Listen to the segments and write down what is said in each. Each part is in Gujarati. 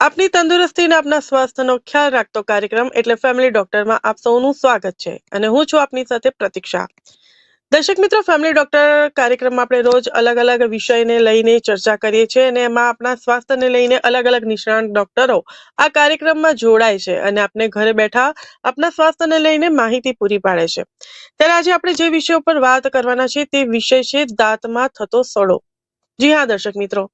આપની તંદુરસ્તી અને આપના સ્વાસ્થ્યનો ખ્યાલ રાખતો કાર્યક્રમ એટલે ફેમિલી ડોક્ટરમાં આપ સૌનું સ્વાગત છે અને હું છું આપની સાથે પ્રતીક્ષા. દર્શક મિત્રો, ફેમિલી ડોક્ટર કાર્યક્રમમાં આપણે રોજ અલગ અલગ વિષયને લઈને ચર્ચા કરીએ છીએ અને એમાં આપણા સ્વાસ્થ્યને લઈને અલગ અલગ નિષ્ણાંત ડોક્ટરો આ કાર્યક્રમમાં જોડાય છે અને આપને ઘરે બેઠા આપના સ્વાસ્થ્યને લઈને માહિતી પૂરી પાડે છે. ત્યારે આજે આપણે જે વિષય ઉપર વાત કરવાના છે તે વિષય છે દાંતમાં થતો સડો. જી હા, દર્શક મિત્રો.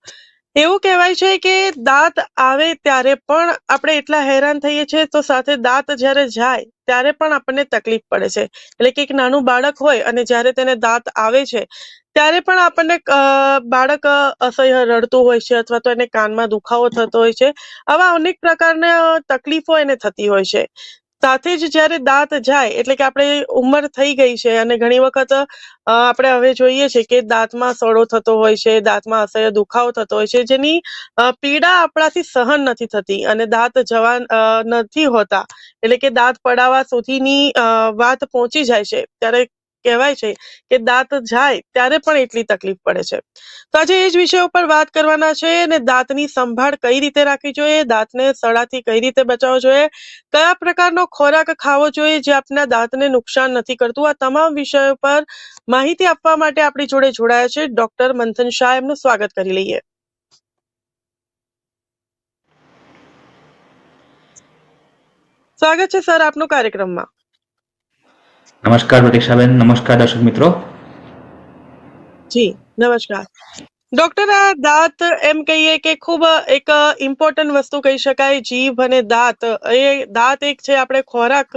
એવું કહેવાય છે કે દાંત આવે ત્યારે પણ આપણે એટલા હેરાન થઈએ છીએ, તો સાથે દાંત જ્યારે જાય ત્યારે પણ આપણને તકલીફ પડે છે. એટલે કે એક નાનું બાળક હોય અને જ્યારે તેને દાંત આવે છે, ત્યારે પણ આપણને બાળક અસહ્ય રડતું હોય છે અથવા તો એને કાનમાં દુખાવો થતો હોય છે. આવા અનેક પ્રકારના તકલીફો એને થતી હોય છે. સાથે જ જ્યારે દાંત જાય, એટલે કે આપણે ઉંમર થઈ ગઈ છે અને ઘણી વખત આપણે હવે જોઈએ છે કે દાંતમાં સડો થતો હોય છે, દાંતમાં અસહ્ય દુખાવો થતો હોય છે, જેની પીડા આપણાથી સહન નથી થતી અને દાંત જવા નથી હોતા. એટલે કે દાંત પડાવવા સુધીની વાત પહોંચી જાય છે. ત્યારે કહેવાય છે કે દાંત જાય ત્યારે પણ એટલી તકલીફ પડે છે. તો આજે એ જ વિષય ઉપર વાત કરવાના છે અને દાંતની સંભાળ કઈ રીતે રાખવી જોઈએ, દાંતને સડાથી કઈ રીતે બચાવવો જોઈએ, કયા પ્રકારનો ખોરાક ખાવો જોઈએ જે આપના દાંતને નુકસાન નથી કરતું. આ તમામ વિષયો પર માહિતી આપવા માટે આપણી જોડે જોડાયા છે. ડોક્ટર મંથન શાહ, એમનું સ્વાગત કરી લઈએ. સ્વાગત છે સર આપનું કાર્યક્રમમાં. નમસ્કાર પ્રતિક્ષાબેન નમસ્કાર દર્શક મિત્રો. જી, નમસ્કાર. ડોક્ટર, આ દાંત એમ કહીએ કે ખૂબ એક ઇમ્પોર્ટન્ટ વસ્તુ કહી શકાય, જીભ અને દાંત. એ દાંત એક છે આપણે ખોરાક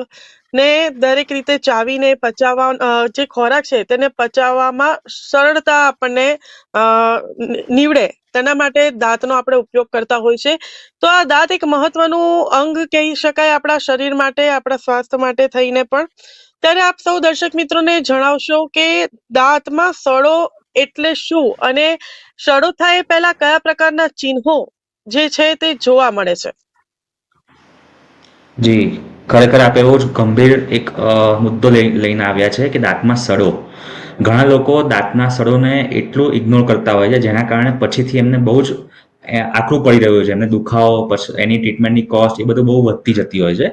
ને દરેક રીતે ચાવીને પચાવવા જે ખોરાક છે તેને પચાવવામાં સરળતા આપણને નીવડે. તેના માટે દાંતનો આપણે ઉપયોગ કરતા હોય છે. તો આ દાંત એક મહત્વનું અંગ કહી શકાય આપણા શરીર માટે, આપણા સ્વાસ્થ્ય માટે થઈને પણ. ત્યારે આપ સૌ દર્શક મિત્રોને જણાવશો કે દાંતમાં સડો એટલે શું અને સડો થાય પહેલા કયા પ્રકારના ચિહ્નો જે છે તે જોવા મળે છે? જી, ખરેખર આપણે એવો જ ગંભીર એક મુદ્દો લઈને આવ્યા છે કે દાંતમાં સડો. ઘણા લોકો દાંતના સડોને એટલું ઇગ્નોર કરતા હોય છે જેના કારણે પછીથી એમને બહુ જ આકરું પડી રહ્યું છે. એમને દુખાવો, પછી એની ટ્રીટમેન્ટની કોસ્ટ એ બધું બહુ વધતી જતી હોય છે.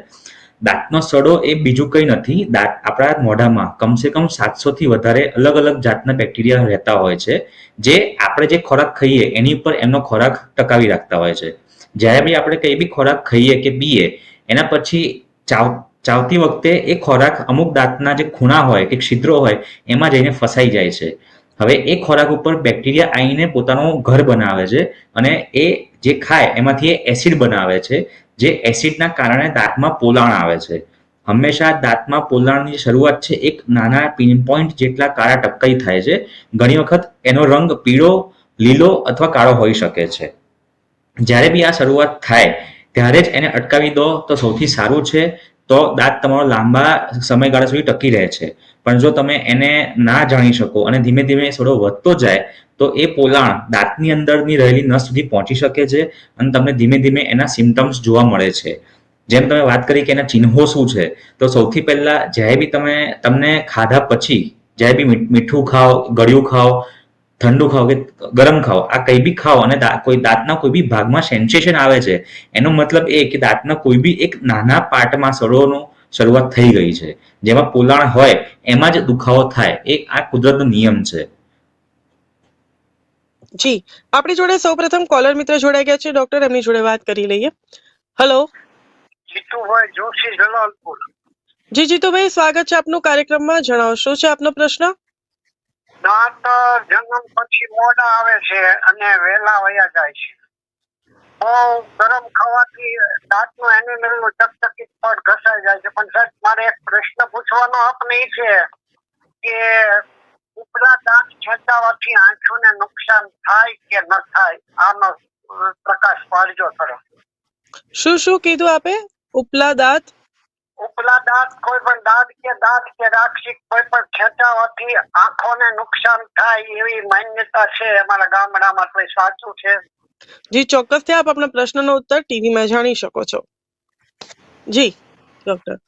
દાંતનો સડો એ બીજું કંઈ નથી. દાંત આપણા મોઢામાં કમસે કમ સાતસોથી વધારે અલગ અલગ જાતના બેક્ટેરિયા રહેતા હોય છે, જે આપણે જે ખોરાક ખાઈએ એની ઉપર એમનો ખોરાક ટકાવી રાખતા હોય છે. જ્યારે બી આપણે કઈ બી ખોરાક ખાઈએ કે પીએ, એના પછી ચાવ, ચાવતી વખતે એ ખોરાક અમુક દાંતના જે ખૂણા હોય કે છિદ્રો હોય, એમાં જઈને ફસાઈ જાય છે. હવે એ ખોરાક ઉપર બેક્ટેરિયા આવીને પોતાનું ઘર બનાવે છે અને એ જે ખાય એમાંથી એ એસિડ બનાવે છે. જે એસિડના કારણે દાંતમાં પોલાણ આવે છે. હંમેશા દાંતમાં પોલાણની શરૂઆત છે એક નાના પિન પોઈન્ટ જેટલા કાળા ટપકાઈ થાય છે. ઘણી વખત એનો રંગ પીળો, લીલો અથવા કાળો હોઈ શકે છે. જ્યારે બી આ શરૂઆત થાય, ત્યારે જ એને અટકાવી દો તો સૌથી સારું છે. તો દાંત તમારો લાંબા સમયગાળા સુધી ટકી રહે છે. પણ જો તમે એને ના જાણી શકો અને ધીમે ધીમે થોડો વધતો જાય તો એ પોલાણ દાંતની અંદરની રહેલી નસ સુધી પહોંચી શકે છે અને તમને ધીમે ધીમે એના સિમ્ટમ્સ જોવા મળે છે. જેમ તમે વાત કરી કે એના ચિહ્નો શું છે, તો સૌથી પહેલા જ્યારે બી તમે, તમને ખાધા પછી જ્યારે બી મીઠ- ખાઓ, ગળ્યું ખાઓ, ઠંડુ ખાઓ કે ગરમ ખાઓ, આ કંઈ બી ખાઓ અને કોઈ દાંતના કોઈ બી ભાગમાં સેન્સેશન આવે છે, એનો મતલબ એ કે દાંતના કોઈ બી એક નાના પાર્ટમાં સડોનો શરૂઆત થઈ ગઈ છે. જેમાં પોલાણ હોય, એમાં જ દુખાવો થાય, એ આ કુદરતનો નિયમ છે. જી આપણી જોડે સૌપ્રથમ કોલર મિત્ર જોડાઈ ગયા છે ડોક્ટર એમની જોડે વાત કરી લઈએ. હેલો જીતુભાઈ જોશી જલાલપુર. જી જીતુભાઈ સ્વાગત છે આપનું કાર્યક્રમમાં જણાવો શું છે આપનો પ્રશ્ન? દાંત જન્મ પછી મોડા આવે છે અને વહેલા વયા જાય છે. બહુ ગરમ ખાવાથી દાંતનું એનિમલનું ચકચકિત પણ ઘસાઈ જાય છે. પણ સાહેબ મારે એક પ્રશ્ન પૂછવાનો આપને એ છે કે ઉપલા દાંત ખેંચાવાથી આંખોને નુકસાન થાય કે ન થાય આનો પ્રકાશ પાડજો થોડો શું શું કીધું આપે? ઉપલા દાંત? ઉપલા દાંત કોઈ પણ દાંત કે દાંત કે રાક્ષિક કોઈ પણ ખેંચાવાથી આંખોને નુકસાન થાય એવી માન્યતા છે અમારા ગામડામાં તો એ સાચું છે. જી ચોક્કસથી આપ આપના પ્રશ્નનો ઉત્તર ટીવીમાં જાણી શકો છો. જી ડોક્ટર.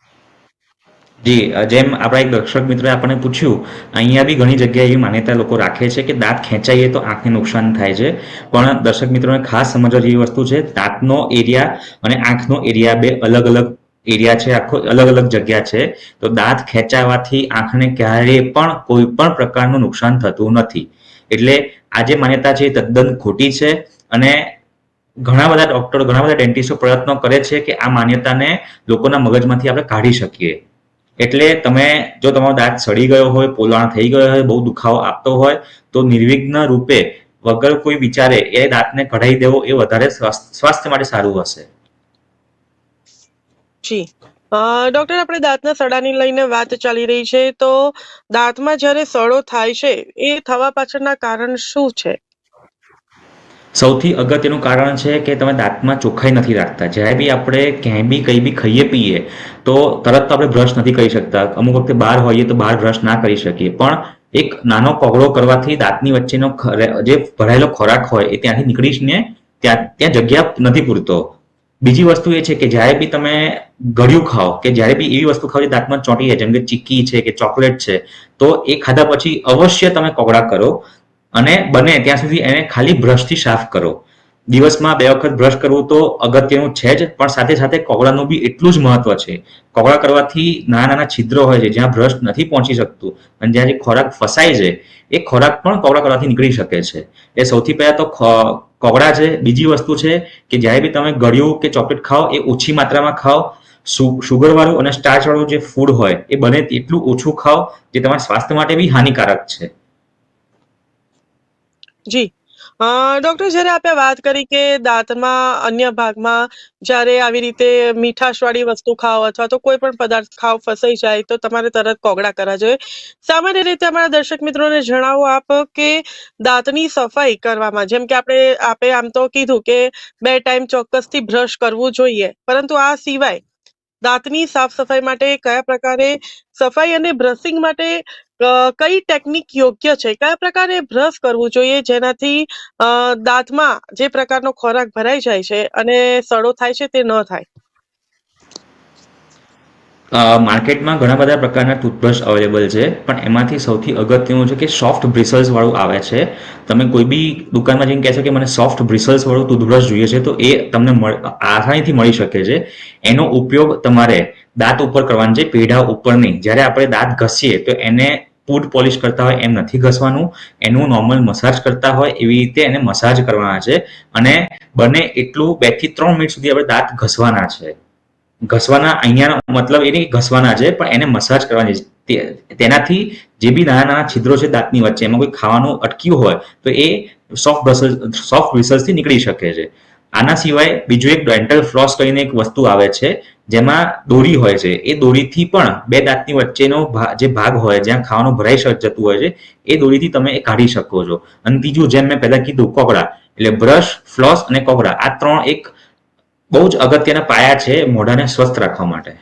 જી જેમ આપણા એક દર્શક મિત્રએ આપણને પૂછ્યું, અહીંયા બી ઘણી જગ્યાએ એવી માન્યતા લોકો રાખે છે કે દાંત ખેંચાઈએ તો આંખને નુકસાન થાય છે. પણ દર્શક મિત્રોને ખાસ સમજવા જેવી વસ્તુ છે, દાંતનો એરિયા અને આંખનો એરિયા બે અલગ અલગ એરિયા છે, આખો અલગ અલગ જગ્યા છે. તો દાંત ખેંચાવાથી આંખને ક્યારેય પણ કોઈ પણ પ્રકારનું નુકસાન થતું નથી. એટલે આ જે માન્યતા છે એ તદ્દન ખોટી છે અને ઘણા બધા ડોક્ટરો, ઘણા બધા ડેન્ટિસ્ટો પ્રયત્નો કરે છે કે આ માન્યતાને લોકોના મગજમાંથી આપણે કાઢી શકીએ. એટલે તમે જો તમારો દાંત સડી ગયો હોય, પોલાણ થઈ ગયો હોય, બહુ દુખાવો આપતો હોય, તો નિર્વિઘ્ન રૂપે વગર કોઈ વિચારે એ દાંતને કઢાઈ દેવો એ વધારે સ્વાસ્થ- સ્વાસ્થ્ય માટે સારું હશે. જી. ડોક્ટર, આપણે દાંતના સડાની લઈને વાત ચાલી રહી છે, તો દાંતમાં જ્યારે સડો થાય છે, એ થવા પાછળના કારણ શું છે? સૌથી અગત્યનું કારણ છે કે તમે દાંતમાં ચોખ્ખાઈ નથી રાખતા. જ્યારે બી આપણે ક્યાંય બી કંઈ બી ખાઈએ, પીએ, તો તરત તો આપણે બ્રશ નથી કરી શકતા. અમુક વખતે બહાર હોઈએ તો બહાર બ્રશ ના કરી શકીએ. પણ એક નાનો કોગળો કરવાથી દાંતની વચ્ચેનો જે ભરાયેલો ખોરાક હોય એ ત્યાંથી નીકળીને ત્યાં ત્યાં જગ્યા નથી પૂરતો. બીજી વસ્તુ એ છે કે જ્યારે બી તમે ગળ્યું ખાઓ કે જ્યારે બી એવી વસ્તુ ખાઓ જે દાંતમાં ચોંટી જાય, જેમ કે ચીક્કી છે કે ચોકલેટ છે, તો એ ખાધા પછી અવશ્ય તમે કોગળા કરો. અને બને ત્યાં સુધી એને ખાલી બ્રશથી સાફ કરો. દિવસમાં બે વખત બ્રશ કરવું તો અગત્યનું છે જ, પણ સાથે સાથે કોગળાનું બી એટલું જ મહત્વ છે. કોગળા કરવાથી નાના નાના છિદ્રો હોય છે, જ્યાં બ્રશ નથી પહોંચી શકતું, અને જ્યાં જે ખોરાક ફસાય છે, એ ખોરાક પણ કોગળા કરવાથી નીકળી શકે છે. એ સૌથી પહેલા તો કોગળા છે, બીજી વસ્તુ છે કે જ્યારે બી તમે ગળ્યું કે ચોકલેટ ખાઓ, એ ઓછી માત્રામાં ખાઓ. શુગરવાળું અને સ્ટાર્ચવાળું જે ફૂડ હોય, એ બને તેટલું ઓછું ખાઓ, જે તમારા સ્વાસ્થ્ય માટે બી હાનિકારક છે. જી. ડોક્ટર, જ્યારે આપણે વાત કરી કે દાંતમાં, અન્ય ભાગમાં જ્યારે આવી રીતે મીઠાશવાળી વસ્તુ ખાઓ અથવા તો કોઈ પણ પદાર્થ ખાઓ, ફસાઈ જાય, તો તમારે તરત કોગળા કરવા જોઈએ. સામાન્ય રીતે અમારા દર્શક મિત્રોને જણાવો આપ કે દાંતની સફાઈ કરવામાં, જેમ કે આપણે, આપે આમ તો કીધું કે બે ટાઈમ ચોક્કસથી બ્રશ કરવું જોઈએ, પરંતુ આ સિવાય દાંતની સાફ સફાઈ માટે કયા પ્રકારે સફાઈ અને બ્રશિંગ માટે કઈ ટેકનિક યોગ્ય છે? કયા પ્રકારે બ્રશ કરવું જોઈએ જેનાથી દાંતમાં જે પ્રકારનો ખોરાક ભરાઈ જાય છે અને સડો થાય છે તે ન થાય? માર્કેટમાં ઘણા બધા પ્રકારના ટૂથબ્રશ અવેલેબલ છે, પણ એમાંથી સૌથી અગત્યનું છે કે સોફ્ટ બ્રિસલ્સવાળું આવે છે. તમે કોઈ બી દુકાનમાં જઈને કહેશો કે મને સોફ્ટ બ્રિસલ્સવાળું ટૂથબ્રશ જોઈએ છે, તો એ તમને આસાનીથી મળી શકે છે. એનો ઉપયોગ તમારે દાંત ઉપર કરવાનો છે, પેઢા ઉપર નહીં. જ્યારે આપણે દાંત ઘસીએ, તો એને ફૂડ પોલિશ કરતા હોય, એમ નથી ઘસવાનું. એનું નોર્મલ મસાજ કરતા હોય, એવી રીતે એને મસાજ કરવાના છે. અને બને એટલું બેથી ત્રણ મિનિટ સુધી આપણે દાંત ઘસવાના છે. ઘસવાના, અહીંયાનો મતલબ એ નહીં ઘસવાના છે, પણ એને મસાજ કરવાની છે. તેનાથી જે બી નાના નાના છિદ્રો છે દાંતની વચ્ચે, એમાં કોઈ ખાવાનું અટક્યું હોય, તો એ સોફ્ટ બ્રસલ સોફ્ટ બ્રિસલ્સથી નીકળી શકે છે. આના સિવાય બીજું એક ડેન્ટલ ફ્લોસ કરીને એક વસ્તુ આવે છે, જેમાં દોરી હોય છે. એ દોરીથી પણ બે દાંતની વચ્ચેનો જે ભાગ હોય, જ્યાં ખાવાનું ભરાઈ જતું હોય છે, એ દોરીથી તમે એ કાઢી શકો છો. અને ત્રીજું જેમ મેં પહેલા કીધું કોકડા એટલે બ્રશ ફ્લોસ અને કોકડા આ ત્રણ એક બહુ જ અગત્યના પાયા છે મોઢાને સ્વસ્થ રાખવા માટે.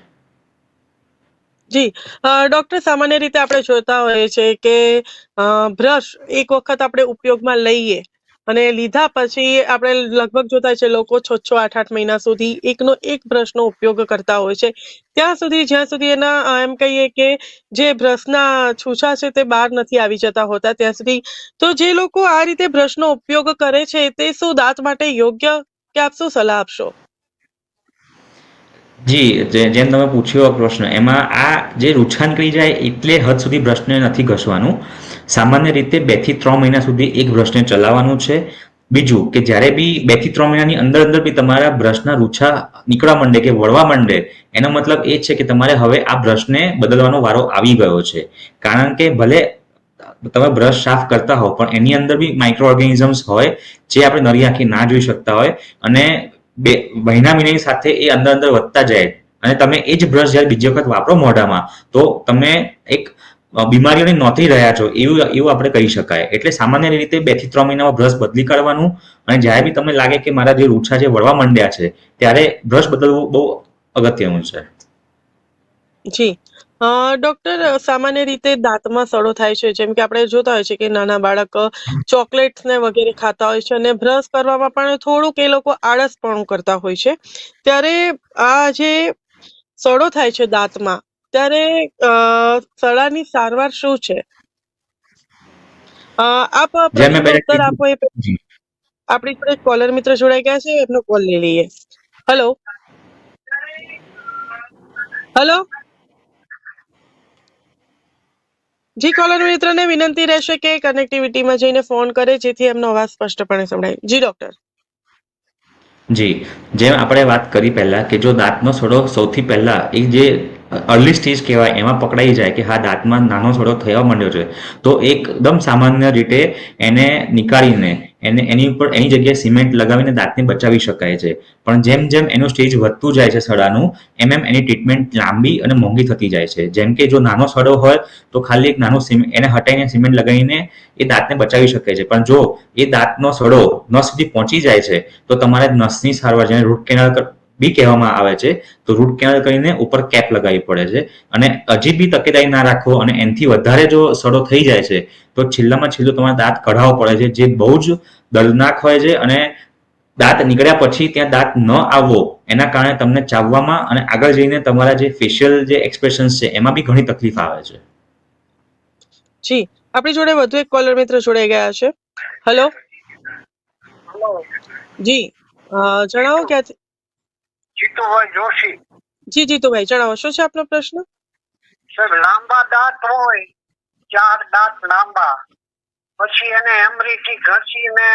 જી ડોક્ટર, સામાન્ય રીતે આપણે જોતા હોઈએ છે કે બ્રશ એક વખત આપણે ઉપયોગમાં લઈએ અને લીધા પછી આપણે લગભગ જોતા છે લોકો છ છ આઠ આઠ મહિના સુધી એકનો એક બ્રશનો ઉપયોગ કરતા હોય છે. ત્યાં સુધી, જ્યાં સુધી એના એમ કહીએ કે જે બ્રશના છૂછા છે તે બહાર નથી આવી જતા હોતા, ત્યાં સુધી. તો જે લોકો આ રીતે બ્રશનો ઉપયોગ કરે છે તે શું દાંત માટે યોગ્ય? કે આપ શું સલાહ આપશો? જી જેમ તમે પૂછ્યો આ પ્રશ્ન, એમાં આ જે રૂછાન કરી જાય એટલે હદ સુધી બ્રશને નથી ઘસવાનું. સામાન્ય રીતે બેથી ત્રણ મહિના સુધી એક બ્રશને ચલાવવાનું છે. બીજું કે જ્યારે બી બેથી ત્રણ મહિનાની અંદર અંદર બી તમારા બ્રશના રૂછા નીકળવા માંડે કે વળવા માંડે, એનો મતલબ એ છે કે તમારે હવે આ બ્રશને બદલવાનો વારો આવી ગયો છે. કારણ કે ભલે તમે બ્રશ સાફ કરતા હો પણ એની અંદર બી માઇક્રો ઓર્ગેનિઝમ્સ હોય, જે આપણે નરી આંખે ના જોઈ શકતા હોય, અને બે મહિના મહિનાની સાથે એ અંદર અંદર વધતા જાય. અને તમે એ જ બ્રશ જ્યારે બીજી વખત વાપરો મોઢામાં, તો તમે એક બીમારીઓને નોતરી રહ્યા છો, એવું એવું આપણે કહી શકાય. એટલે સામાન્ય રીતે બેથી ત્રણ મહિનામાં બ્રશ બદલી કાઢવાનું, અને જ્યારે બી તમને લાગે કે મારા જે રૂછા છે, વળવા માંડ્યા છે, ત્યારે બ્રશ બદલવું બહુ અગત્યનું છે. જી. ડોક્ટર સામાન્ય રીતે દાંતમાં સડો થાય છે. જેમ કે આપણે જોતા હોય છે કે નાના બાળક ચોકલેટ્સ ને વગેરે ખાતા હોય છે અને બ્રશ કરવામાં પણ થોડુંક એ લોકો આળસ પણ કરતા હોય છે. ત્યારે આ જે સડો થાય છે દાંતમાં ત્યારે સડાની સારવાર શું છે? આપ ડોક્ટર. આપો એ આપણી જોડે કોલર મિત્ર જોડાઈ ગયા છે એમનો કોલ લઈ લઈએ. હેલો. હેલો. જી કોલર મિત્રને વિનંતી રહેશે કે કનેક્ટિવિટીમાં જઈને ફોન કરે, જેથી એમનો અવાજ સ્પષ્ટપણે સંભળાય. જી ડોક્ટર જી, જેમ આપણે વાત કરી પહેલા કે જો દાંતનો સડો સૌથી પહેલા એ જે અર્લી સ્ટેજ કહેવાય, એમાં પકડાઈ જાય કે હા, દાંતમાં નાનો સડો થવા માંડ્યો છે, તો એકદમ સામાન્ય રીતે એને નીકાળીને એને એની ઉપર એની જગ્યાએ સિમેન્ટ લગાવીને દાંતને બચાવી શકાય છે. પણ જેમ જેમ એનું સ્ટેજ વધતું જાય છે સડાનું એમ એમ એની ટ્રીટમેન્ટ લાંબી અને મોંઘી થતી જાય છે. જેમ કે જો નાનો સડો હોય, તો ખાલી એક નાનું સિમેન્ટ એને હટાઈને સિમેન્ટ લગાવીને એ દાંતને બચાવી શકે છે. પણ જો એ દાંતનો સડો નસ સુધી પહોંચી જાય છે, તો તમારે નસની સારવાર, જેને રૂટ કેનાલ બી કહેવામાં આવે છે, તો રૂટ કેનાલ કરીને ઉપર કેપ લગાવી પડે છે. અને હજી બી તકેદારી ના રાખો અને એનાથી વધારે જો સડો થઈ જાય છે, તો છેલ્લામાં છેલ્લો તમારે દાંત કઢાવવો પડે છે, જે બહુ જ દર્દનાક હોય છે અને દાંત નીકળ્યા પછી ત્યાં દાંત ન આવવો એના કારણે તમને ચાવવામાં અને આગળ જઈને તમારા જે ફેશિયલ જે એક્સપ્રેશન્સ છે એમાં બી ઘણી તકલીફ આવે છે. જી આપણી જોડે વધુ એક કોલર મિત્ર જોડાઈ ગયા છે. હેલો હલો જી જણાવો ક્યાંથી? જીતુભાઈ જોશી. જી જીતુભાઈ જણાવો શું છે આપનો પ્રશ્ન? સર લાંબા દાંત હોય ચાર દાંત લાંબા. પછી એને એમરીથી ઘસીને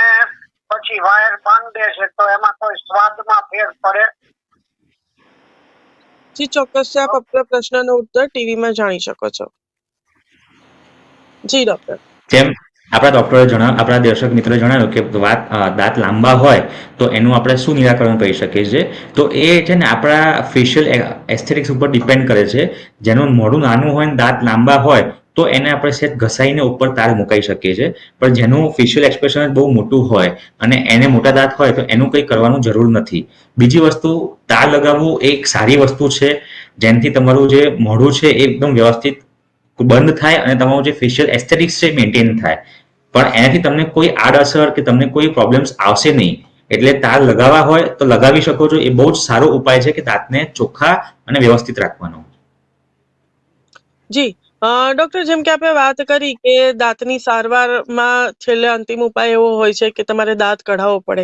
પછી વાયર બાંધે છે તો એમાં કોઈ સ્વાદમાં ફેર પડે? જી ચોક્કસ આપ આપના પ્રશ્નનો ઉત્તર ટીવીમાં જાણી શકો છો. જી ડોક્ટર. જેમ આપણા ડોક્ટરે જણાવ આપણા દર્શક મિત્રોએ જણાવ્યું કે વાત દાંત લાંબા હોય તો એનું આપણે શું નિરાકરણ કરી શકીએ છીએ? તો એ છે ને આપણા ફેશિયલ એસ્થેટિક્સ ઉપર ડિપેન્ડ કરે છે. જેનું મોઢું નાનું હોય ને દાંત લાંબા હોય તો એને આપણે સેટ ઘસાઈને ઉપર તાર મુકાઈ શકીએ છીએ. પણ જેનું ફેશિયલ એક્સપ્રેશન બહુ મોટું હોય અને એને મોટા દાંત હોય તો એનું કંઈ કરવાનું જરૂર નથી. બીજી વસ્તુ, તાર લગાવવું એ એક સારી વસ્તુ છે. જેનાથી તમારું જે મોઢું છે એ એકદમ વ્યવસ્થિત બંધ થાય અને તમારું જે ફેશિયલ એસ્થેટિક્સ છે મેન્ટેન થાય. પણ એનાથી તમને કોઈ આડઅસર કે તમને કોઈ પ્રોબ્લેમ્સ આવશે નહીં. એટલે તાર લગાવવા હોય તો લગાવી શકો છો. એ બહુ જ સારો ઉપાય છે કે દાંતને ચોખ્ખા અને વ્યવસ્થિત રાખવાનો. જી. ડોક્ટર, જેમ કે આપણે વાત કરી કે દાંતની સારવારમાં છેલ્લે અંતિમ ઉપાય એવો હોય છે કે તમારે દાંત કઢાવવો પડે.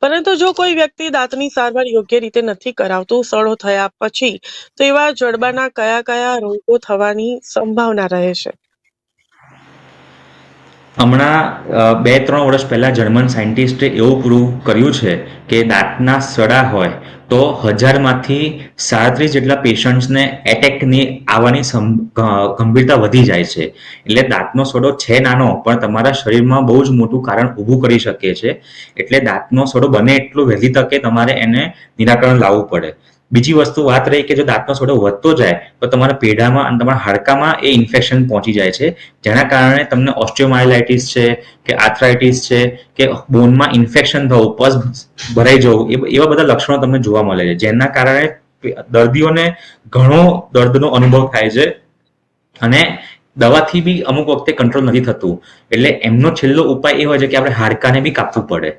પરંતુ જો કોઈ વ્યક્તિ દાંતની સારવાર યોગ્ય રીતે નથી કરાવતું, સડો થયા પછી, તો એવા જડબાના કયા કયા રોગો થવાની સંભાવના રહે છે? હમણાં બે ત્રણ વર્ષ પહેલાં જર્મન સાયન્ટિસ્ટે એવું પ્રૂવ કર્યું છે કે દાંતના સડા હોય તો હજારમાંથી સાડત્રીસ જેટલા પેશન્ટ્સને એટેકની આવવાની ગંભીરતા વધી જાય છે. એટલે દાંતનો સડો છે નાનો, પણ તમારા શરીરમાં બહુ જ મોટું કારણ ઊભું કરી શકે છે. એટલે દાંતનો સડો બને એટલું વહેલી તકે તમારે એને નિરાકરણ લાવવું પડે. બીજી વસ્તુ વાત રહી કે જો દાંતનો સોડો વધતો જાય, તો તમારા પેઢામાં અને તમારા હાડકામાં એ ઇન્ફેક્શન પહોંચી જાય છે. જેના કારણે તમને ઓસ્ટિયોમાયલાઇટિસ છે, કે આર્થરાઇટિસ છે, કે બોનમાં ઇન્ફેક્શન થવું, પસ ભરાઈ જવું એવા બધા લક્ષણો તમને જોવા મળે છે. જેના કારણે દર્દીઓને ઘણો દર્દનો અનુભવ થાય છે અને દવાથી બી અમુક વખતે કંટ્રોલ નથી થતું. એટલે એમનો છેલ્લો ઉપાય એ હોય છે કે આપણે હાડકાને બી કાપવું પડે.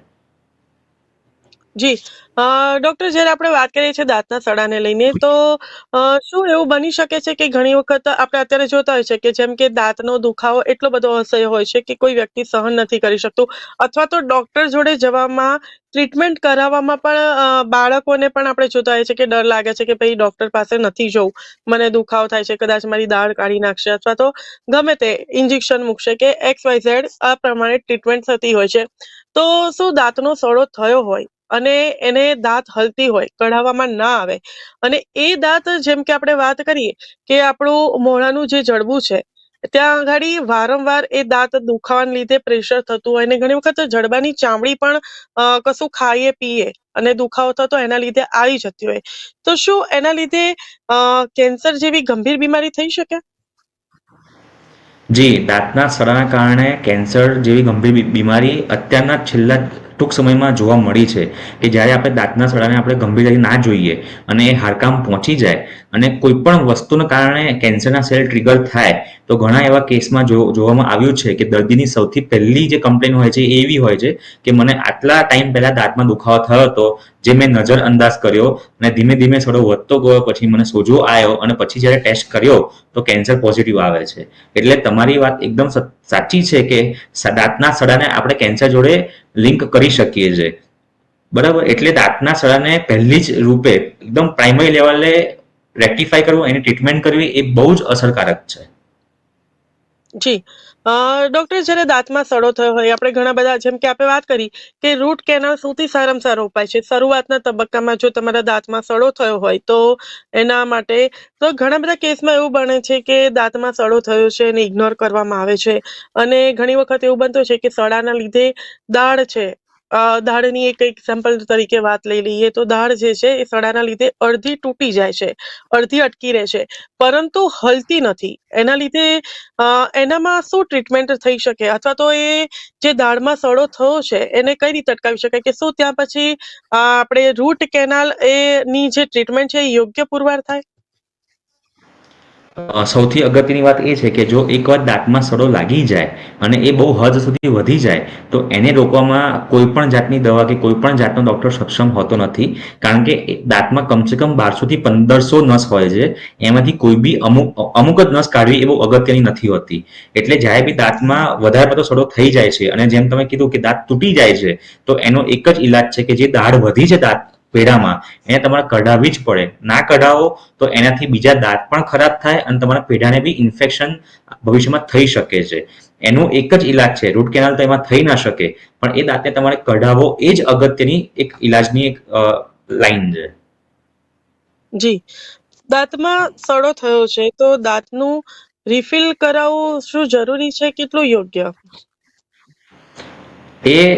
જી. ડોક્ટર, જ્યારે આપણે વાત કરીએ છીએ દાંતના સડાને લઈને, તો શું એવું બની શકે છે કે ઘણી વખત આપણે અત્યારે જોતા હોય છે કે જેમ કે દાંતનો દુખાવો એટલો બધો અસહ્ય હોય છે કે કોઈ વ્યક્તિ સહન નથી કરી શકતું? અથવા તો ડોક્ટર જોડે જવામાં ટ્રીટમેન્ટ કરાવવામાં પણ બાળકોને પણ આપણે જોતા હોઈએ છીએ કે ડર લાગે છે કે ભાઈ ડોક્ટર પાસે નથી જવું. મને દુખાવો થાય છે, કદાચ મારી દાળ કાઢી નાખશે અથવા તો ગમે તે ઇન્જેક્શન મૂકશે કે એક્સ વાય ઝેડ આ પ્રમાણે ટ્રીટમેન્ટ થતી હોય છે. તો શું દાંતનો સડો થયો હોય? અને એને દાંત હલતી હોય, કઢાવવામાં ના આવે. અને એ દાંત જેમ કે આપણે વાત કરીએ કે આપણું મોઢાનું જે જડબું છે, ત્યાં આગળ વારંવાર એ દાંત દુખાવાને લીધે પ્રેશર થતું હોય અને ઘણી વખત જડબાની ચામડી પણ કશું ખાઈએ, પીએ અને દુખાવો થતો એના લીધે આવી જતી હોય. તો શું એના લીધે કેન્સર જેવી ગંભીર બીમારી થઈ શકે? જી, દાંતના સડાના કારણે કેન્સર જેવી ગંભીર બીમારી અત્યારના છેલ્લા ટૂંક સમયમાં જોવા મળી છે કે જ્યારે આપણે દાંતના સડાને આપણે ગંભીરતાથી ના જોઈએ અને એ હારકામ પહોંચી જાય અને કોઈ પણ વસ્તુના કારણે કેન્સરના સેલ ટ્રિગર થાય, તો ઘણા એવા કેસમાં જોવામાં આવ્યું છે કે દર્દીની સૌથી પહેલી જે કમ્પ્લેન હોય છે એ એવી હોય છે કે મને આટલા ટાઈમ પહેલા દાંતમાં દુખાવો થયો હતો, જે મેં નજર અંદાજ કર્યો અને ધીમે ધીમે સડો વધતો ગયો, પછી મને સોજો આવ્યો અને પછી જ્યારે ટેસ્ટ કર્યો, તો કેન્સર પોઝિટિવ આવે છે. એટલે તમારી વાત એકદમ સાચી છે કે દાંતના સડાને આપણે કેન્સર જોડે લિંક કરી શકીએ છીએ. બરાબર? એટલે દાંતના સડાને પહેલી જ રૂપે એકદમ પ્રાઇમરી લેવલે રેક્ટિફાઈ કરવું, એની ટ્રીટમેન્ટ કરવી એ બહુ જ અસરકારક છે. જી. ડોક્ટર જ્યારે દાંતમાં સડો થયો હોય, આપણે ઘણા બધા જેમ કે આપણે વાત કરી કે રૂટ કેનાલ સૌથી સારામાં સારો ઉપાય છે. શરૂઆતના તબક્કામાં જો તમારા દાંતમાં સડો થયો હોય, તો એના માટે, તો ઘણા બધા કેસમાં એવું બને છે કે દાંતમાં સડો થયો છે એને ઇગ્નોર કરવામાં આવે છે. અને ઘણી વખત એવું બનતું છે કે સડાના લીધે દાળ છે. દાળની એક એક્ઝામ્પલ તરીકે વાત લઈ લઈએ તો દાળ જે છે એ સડાના લીધે અડધી તૂટી જાય છે, અડધી અટકી રહે છે. પરંતુ હલતી નથી. એના લીધે એનામાં શું ટ્રીટમેન્ટ થઈ શકે? અથવા તો એ જે દાળમાં સડો થયો છે, એને કઈ રીતે અટકાવી શકાય? કે શું ત્યાં પછી આપણે રૂટ કેનાલ એની જે ટ્રીટમેન્ટ છે એ યોગ્ય પુરવાર થાય? સૌથી અગત્યની વાત એ છે કે જો એકવાર દાંતમાં સડો લાગી જાય અને એ બહુ હદ સુધી વધી જાય, તો એને રોકવામાં કોઈ પણ જાતની દવા કે કોઈ પણ જાતનો ડોક્ટર સક્ષમ હોતો નથી. કારણ કે દાંતમાં કમસે કમ બારસોથી પંદરસો નસ હોય છે. એમાંથી કોઈ બી અમુક અમુક જ નસ કાઢવી એ બહુ અગત્યની નથી હોતી. એટલે જ્યારે બી દાંતમાં વધારે પડતો સડો થઈ જાય છે અને જેમ તમે કીધું કે દાંત તૂટી જાય છે, તો એનો એક જ ઈલાજ છે કે જે દાઢ વધી છે દાંત પેઢામાં. એને તમારે કઢાવવી જ પડે. ના કઢાવો તો એનાથી બીજા દાંત પણ ખરાબ થાય અને તમારા પેઢાને બી ઇન્ફેક્શન ભવિષ્યમાં થઈ શકે છે. એનો એક જ ઈલાજ છે. રૂટ કેનાલ તો એમાં થઈ ના શકે. પણ એ દાંતને તમારે કઢાવવો એ જ અગત્યની એક ઇલાજની એક લાઈન છે. જી. દાંતમાં સડો થયો છે તો દાંતનું રિફિલ કરાવવું શું જરૂરી છે? કેટલું યોગ્ય? એ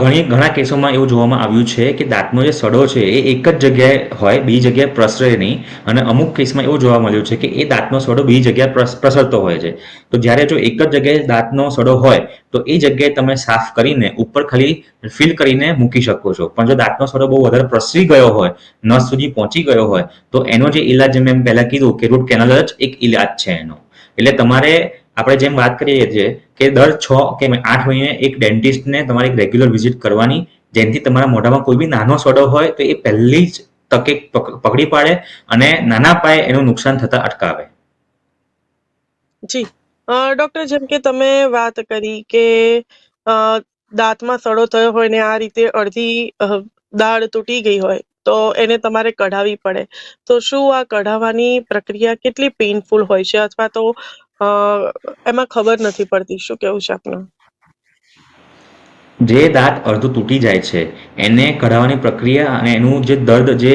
ઘણી, ઘણા કેસોમાં એવું જોવામાં આવ્યું છે કે દાંતનો જે સડો છે એ એક જ જગ્યાએ હોય બીજી જગ્યાએ પ્રસરે નહીં. અને અમુક કેસમાં એવું જોવા મળ્યું છે કે એ દાંતનો સડો બીજી જગ્યાએ પ્રસ- પ્રસરતો હોય છે. તો જ્યારે જો એક જ જગ્યાએ દાંતનો સડો હોય, તો એ જગ્યાએ તમે સાફ કરીને ઉપર ખાલી ફિલ કરીને મૂકી શકો છો. પણ જો દાંતનો સડો બહુ વધારે પ્રસરી ગયો હોય, નસ સુધી પહોંચી ગયો હોય, તો એનો જે ઈલાજ મેં પહેલા કીધું કે રૂટ કેનાલ જ એક ઈલાજ છે એનો. એટલે તમારે આપણે જેમ વાત કરીએ છીએ કે દર છ કે આઠ મહિને એક ડેન્ટિસ્ટને તમારે એક રેગ્યુલર વિઝિટ કરવાની, જેનાથી તમારા મોઢામાં કોઈ બી નાનો સડો હોય તો એ પહેલી જ તકે પકડી પાડે અને નાના પાયે એનું નુકસાન થતા અટકાવે. જી. ડોક્ટર, જેમ કે તમે વાત કરી કે દાંતમાં સડો થયો હોય ને આ રીતે અડધી દાળ તૂટી ગઈ હોય, તો એને તમારે કઢાવવી પડે. તો શું આ કઢાવવાની પ્રક્રિયા કેટલી પેઇનફુલ હોય છે? અથવા તો એમાં ખબર નથી પડતી. શું કેવું છે આપનું? જે દાંત અડધું તૂટી જાય છે, એને કઢાવવાની પ્રક્રિયા અને એનું જે દર્દ જે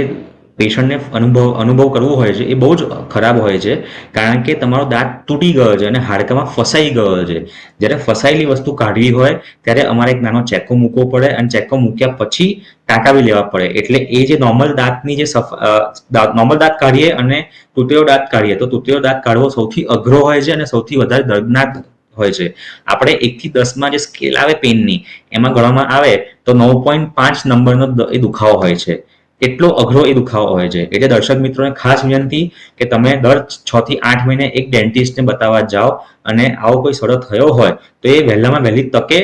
પેશન્ટને અનુભવ અનુભવ કરવો હોય છે એ બહુ જ ખરાબ હોય છે. કારણ કે તમારો દાંત તૂટી ગયો છે અને હાડકામાં ફસાઈ ગયો છે. જ્યારે ફસાયેલી વસ્તુ કાઢવી હોય, ત્યારે અમારે એક નાનો ચેકો મૂકવો પડે અને ચેકો મૂક્યા પછી ટાંકાવી લેવા પડે. એટલે એ જે નોર્મલ દાંતની જે સફા નોર્મલ દાંત કાઢીએ અને તૂટેલો દાંત કાઢીએ, તો તૂટેલો દાંત કાઢવો સૌથી અઘરો હોય છે અને સૌથી વધારે દર્દનાક હોય છે. આપણે એકથી દસમાં જે સ્કેલ આવે પેનની એમાં ગણવામાં આવે તો નવ પોઈન્ટ પાંચ નંબરનો એ દુખાવો હોય છે. એટલો અઘરો એ દુખાવો હોય છે. એટલે દર્શક મિત્રોને ખાસ વિનંતી કે તમે દર છ થી આઠ મહિને એક ડેન્ટિસ્ટને બતાવવા જાઓ અને આવો કોઈ સડો થયો હોય તો એ વહેલામાં વહેલી તકે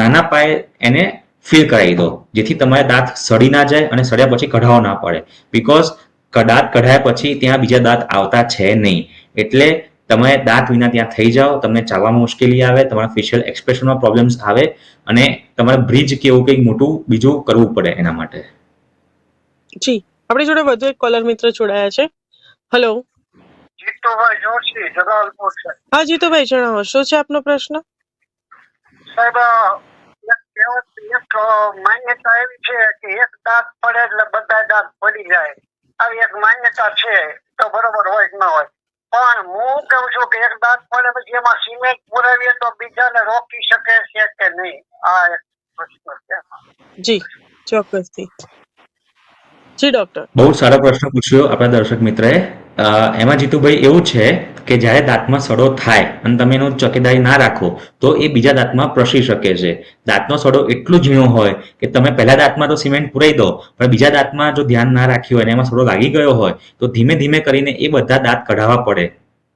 નાના પાયે એને ફીલ કરાવી દો. જેથી તમારે દાંત સડી ના જાય અને સડ્યા પછી કઢાવો ના પડે. બીકોઝ દાંત કઢાયા પછી ત્યાં બીજા દાંત આવતા છે નહીં. એટલે તમે દાંત વિના ત્યાં થઈ જાઓ, તમને ચાલવામાં મુશ્કેલી આવે, તમારા ફેશિયલ એક્સપ્રેશનમાં પ્રોબ્લેમ્સ આવે અને તમારે બ્રિજ કે એવું કંઈક મોટું બીજું કરવું પડે એના માટે. જી આપણી જોડે વધુ એક કોલર મિત્ર જોડાયા છે. હેલો જીતુભાઈ જોશી જલાલપુર છે. હા જીતુભાઈ જણાવો શું છે આપનો પ્રશ્ન? સાહેબ એક માન્યતા એવી છે કે એક દાંત પડે એટલે બધા દાંત પડી જાય. આવી એક માન્યતા છે તો બરોબર હોય કે ના હોય. પણ હું કહું છું કે એક દાંત પડે પછી એમાં સિમેન્ટ પુરાવીએ તો બીજાને રોકી શકે છે કે નહીં? આ એક પ્રશ્ન છે. જી ચોક્કસથી. જી ડોક્ટર બહુ સારો પ્રશ્ન પૂછ્યો આપણા દર્શક મિત્રએ. એમાં જીતુભાઈ એવું છે કે જ્યારે દાંતમાં સડો થાય અને તમે એનું ચકેદારી ના રાખો, તો એ બીજા દાંતમાં પ્રસરી શકે છે. દાંતનો સડો એટલો ઝીણો હોય કે તમે પહેલા દાંતમાં તો સિમેન્ટ પુરાઈ દો, પણ બીજા દાંતમાં જો ધ્યાન ના રાખ્યું હોય અને એમાં સડો લાગી ગયો હોય, તો ધીમે ધીમે કરીને એ બધા દાંત કઢાવવા પડે.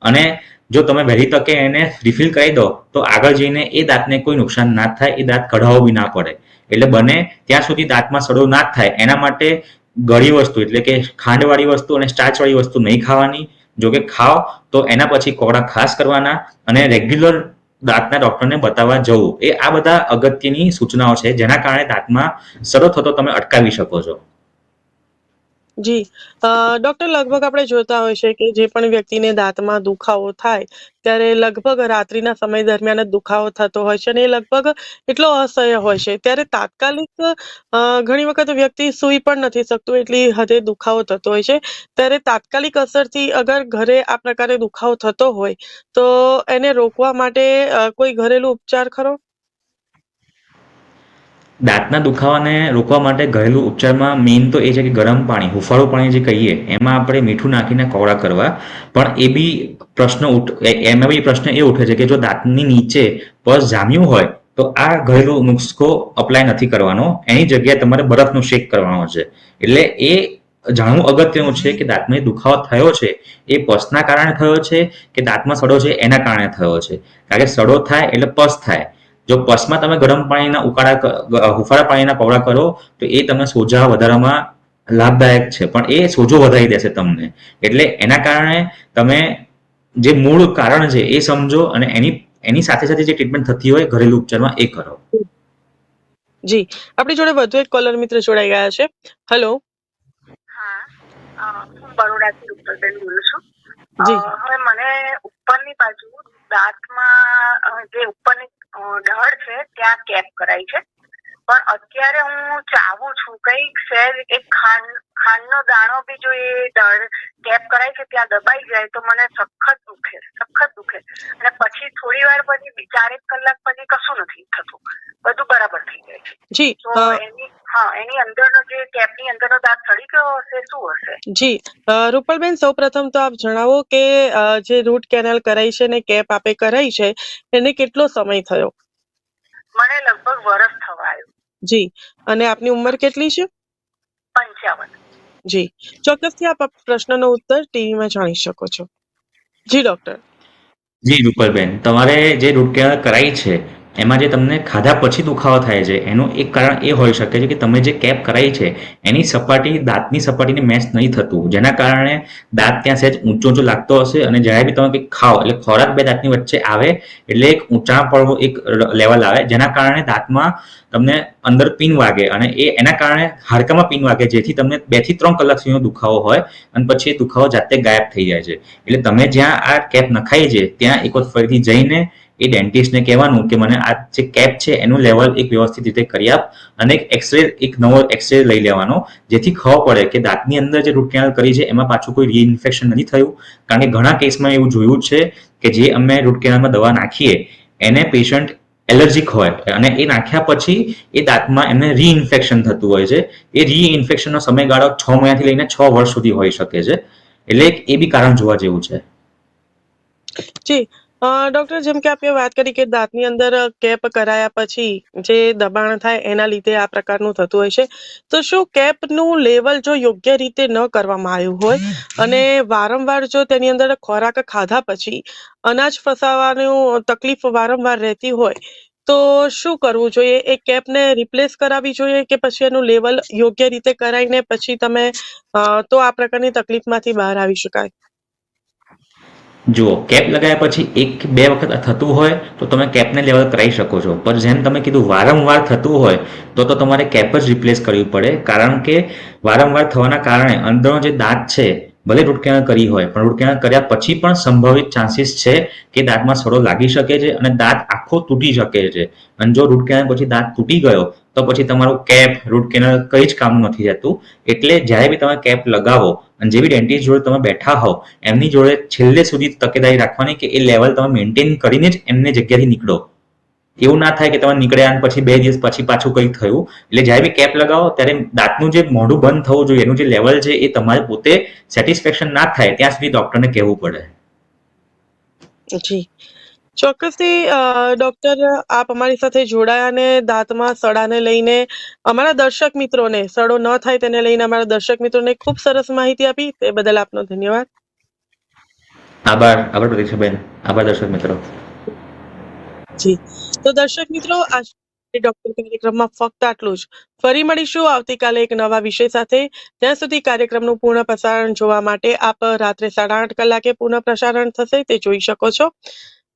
અને જો તમે વહેલી તકે એને રિફિલ કરી દો, તો આગળ જઈને એ દાંતને કોઈ નુકસાન ના થાય, એ દાંત કઢાવો બી ના પડે. એટલે બને ત્યાં સુધી દાંતમાં સડો ના થાય. એના માટે ગળી વસ્તુ, એટલે કે ખાંડવાળી વસ્તુ અને સ્ટાર્ચવાળી વસ્તુ નહીં ખાવાની. જો કે ખાઓ, તો એના પછી કોળા ખાસ કરવાના અને રેગ્યુલર દાંતના ડોક્ટરને બતાવવા જવું. એ આ બધા અગત્યની સૂચનાઓ છે, જેના કારણે દાંતમાં સડો થતો તમે અટકાવી શકો છો. જી. ડોક્ટર, લગભગ આપણે જોતા હોય છે કે જે પણ વ્યક્તિને દાંતમાં દુખાવો થાય, ત્યારે લગભગ રાત્રિના સમય દરમિયાન દુખાવો થતો હોય છે અને એ લગભગ એટલો અસહ્ય હોય છે. ત્યારે તાત્કાલિક ઘણી વખત વ્યક્તિ સૂઈ પણ નથી શકતું એટલી હદે દુખાવો થતો હોય છે. ત્યારે તાત્કાલિક અસરથી અગર ઘરે આ પ્રકારે દુખાવો થતો હોય, તો એને રોકવા માટે કોઈ ઘરેલું ઉપચાર ખરો? દાંતના દુખાવાને રોકવા માટે ઘરેલું ઉપચારમાં મેઇન તો એ છે કે ગરમ પાણી, હુફાળું પાણી જે કહીએ, એમાં આપણે મીઠું નાખીને કોળા કરવા. પણ એ બી પ્રશ્ન એમાં બી પ્રશ્ન એ ઉઠે છે કે જો દાંતની નીચે પસ જામ્યું હોય, તો આ ઘરેલું નુસ્ખો અપ્લાય નથી કરવાનો. એની જગ્યાએ તમારે બરફનો શેક કરવાનો છે. એટલે એ જાણવું અગત્યનું છે કે દાંતમાં દુખાવો થયો છે, એ પસના કારણે થયો છે કે દાંતમાં સડો છે, એના કારણે થયો છે. કારણ કે સડો થાય એટલે પસ થાય. જો પસમાં તમે ગરમ પાણીના ઉકાળા હુફાળા પાણીના પૌડા કરો તો એ તમને સોજા વધારવામાં લાભદાયક છે. પણ એ સોજો વધારી દેશે તમને. એટલે એના કારણે તમે જે મૂળ કારણ છે એ સમજો અને એની એની સાથે સાથે જે ટ્રીટમેન્ટ થતી હોય ઘરેલું ઉપચારમાં એ કરો. જી. આપણી જોડે વધુ એક કોલર મિત્ર જોડાઈ ગયા છે. હેલો હા. હું બરોડાથી રૂપલબેન બોલું છું. જી. હવે મને ઉપરની બાજુ દાંતમાં જે ઉપરની ડાળ છે ત્યાં કેપ કરાઈ છે. પણ અત્યારે હું ચાવું છું કંઈક શેર એક ખાંડ ખાંડનો દાણો બી જો એ દળ કેપ કરાય છે ત્યાં દબાઈ જાય તો મને સખત દુખે સખત દુખે. અને પછી થોડી વાર પછી બી ચારેક કલાક પછી કશું નથી થતું. બધું બરાબર થઈ જાય છે. જી તો એની હા એની અંદરનો જે કેપની અંદરનો દાંત સડી ગયો હશે શું હશે? જી રૂપલબેન રૂપલબેન સૌપ્રથમ તો આપ જણાવો કે જે રૂટ કેનાલ કરાઈ છે ને કેપ આપે કરાઈ છે એને કેટલો સમય થયો? મને લગભગ વરસ થવા આવ્યું. જી. અને આપની ઉંમર કેટલી છે? પંચાવન. જી. ચોક્કસથી આપ પ્રશ્નનો ઉત્તર ટીવીમાં જાણી શકો છો. જી ડોક્ટર. જી રૂપલબેન. તમારે જે રૂટ કેનાલ કરાઈ છે એમાં જે તમને ખાધા પછી દુખાવો થાય છે, એનું એક કારણ એ હોઈ શકે છે કે તમે જે કેપ કરાવી છે, એની સપાટી, દાંતની સપાટીને મેચ નહીં થતું. જેના કારણે દાંત ત્યાં સહેજ ઊંચો ઊંચો લાગતો હશે અને જ્યારે બી તમે કંઈક ખાઓ, એટલે ખોરાક બે દાંતની વચ્ચે આવે, એટલે એક ઊંચા પડવું એક લેવલ આવે, જેના કારણે દાંતમાં તમને અંદર પિન વાગે અને એ, એના કારણે હાડકામાં પિન વાગે, જેથી તમને બેથી ત્રણ કલાક સુધીનો દુખાવો હોય અને પછી એ દુખાવો જાતે ગાયબ થઈ જાય છે. એટલે તમે જ્યાં આ કેપ નખાઈ છે, ત્યાં એક વખત ફરીથી જઈને એ ડેન્ટિસ્ટને કહેવાનું કે મને આ જે કેપ છે, એનું લેવલ એક વ્યવસ્થિત રીતે કરી આપ અને એક એક્સરે એક નવો એક્સરે લઈ લેવાનો, જેથી ખબર પડે કે દાંતની અંદર જે રૂટ કેનાલ કરી છે, એમાં પાછું કોઈ રીઇન્ફેક્શન નથી થયું. કારણ કે ઘણા કેસમાં એવું જોયું છે કે જે અમે રૂટ કેનાલમાં દવા નાખીએ, એને પેશન્ટ એલર્જીક હોય અને એ નાખ્યા પછી એ દાંતમાં એમને રીઇન્ફેક્શન થતું હોય છે. એ રીઇન્ફેક્શનનો સમયગાળો છ મહિનાથી લઈને છ વર્ષ સુધી હોઈ શકે છે. એટલે એ બી કારણ જોવા જેવું છે. જી. ડોક્ટર, જેમ કે આપણે વાત કરી કે દાંતની અંદર કેપ કરાયા પછી જે દબાણ થાય એના લીધે આ પ્રકારનું થતું હોય છે. તો શું કેપનું લેવલ જો યોગ્ય રીતે ન કરવામાં આવ્યું હોય અને વારંવાર જો તેની અંદર ખોરાક ખાધા પછી અનાજ ફસાવાનું તકલીફ વારંવાર રહેતી હોય, તો શું કરવું જોઈએ? એ કેપને રિપ્લેસ કરાવવી જોઈએ કે પછી એનું લેવલ યોગ્ય રીતે કરાવીને પછી તમે તો આ પ્રકારની તકલીફમાંથી બહાર આવી શકાય? જુઓ કેપ લગાવ્યા પછી એક, બે વખત થતું હોય તો તમે કેપને લેવલ કરાવી શકો છો. પણ જેમ તમે કીધું વારંવાર થતું હોય તો તો તમારે કેપ જ રિપ્લેસ કરવી પડે. કારણ કે વારંવાર થવાના કારણે અંદરનો જે દાંત છે, ભલે રૂટકેણા કરી હોય, પણ રૂટકેણા કર્યા પછી પણ સંભવિત ચાન્સીસ છે કે દાંતમાં સડો લાગી શકે છે અને દાંત આખો તૂટી શકે છે. અને જો રૂટકેણા પછી દાંત તૂટી ગયો તો પછી તમારું કેપ રૂટ કેનાલ કઈ જ કામ નથી જતું એટલે જ્યારે બી તમે કેપ લગાવો અને જે બી ડેન્ટિસ્ટ જોડે તમે બેઠા હો એમની જોડે છેલ્લે સુધી તકેદારી રાખવાની કે એ લેવલ તમે મેન્ટેન કરીને જ એમને જગ્યાથી નીકળો. એવું ના થાય કે તમે નીકળ્યા અને પછી બે દિવસ પછી પાછું કંઈક થયું. એટલે જ્યારે બી કેપ લગાવો, ત્યારે દાંતનું જે મોઢું બંધ થવું જોઈએ, એનું જે લેવલ છે એ તમારે પોતે સેટિસ્ફેક્શન ના થાય, ત્યાં સુધી ડોક્ટરને કહેવું પડે. જી. ચોક્કસથી ડૉક્ટર આપ અમારી સાથે જોડાયા અને દાંતમાં સડાને લઈને અમારા દર્શક મિત્રોને સડો ન થાય તેને લઈને અમારા દર્શક મિત્રોને ખૂબ સરસ માહિતી આપી. તે બદલ આપનો ધન્યવાદ. આભાર. આભાર પ્રતીક્ષાબેન. આભાર દર્શક મિત્રો. જી. તો દર્શક મિત્રો આ ડોક્ટર કાર્યક્રમમાં ફક્ત આટલું જ. ફરી મળીશું આવતીકાલે એક નવા વિષય સાથે. ત્યાં સુધી કાર્યક્રમનું પૂર્ણ પ્રસારણ જોવા માટે આપ રાત્રે સાડા આઠ કલાકે પુનઃ પ્રસારણ થશે તે જોઈ શકો છો.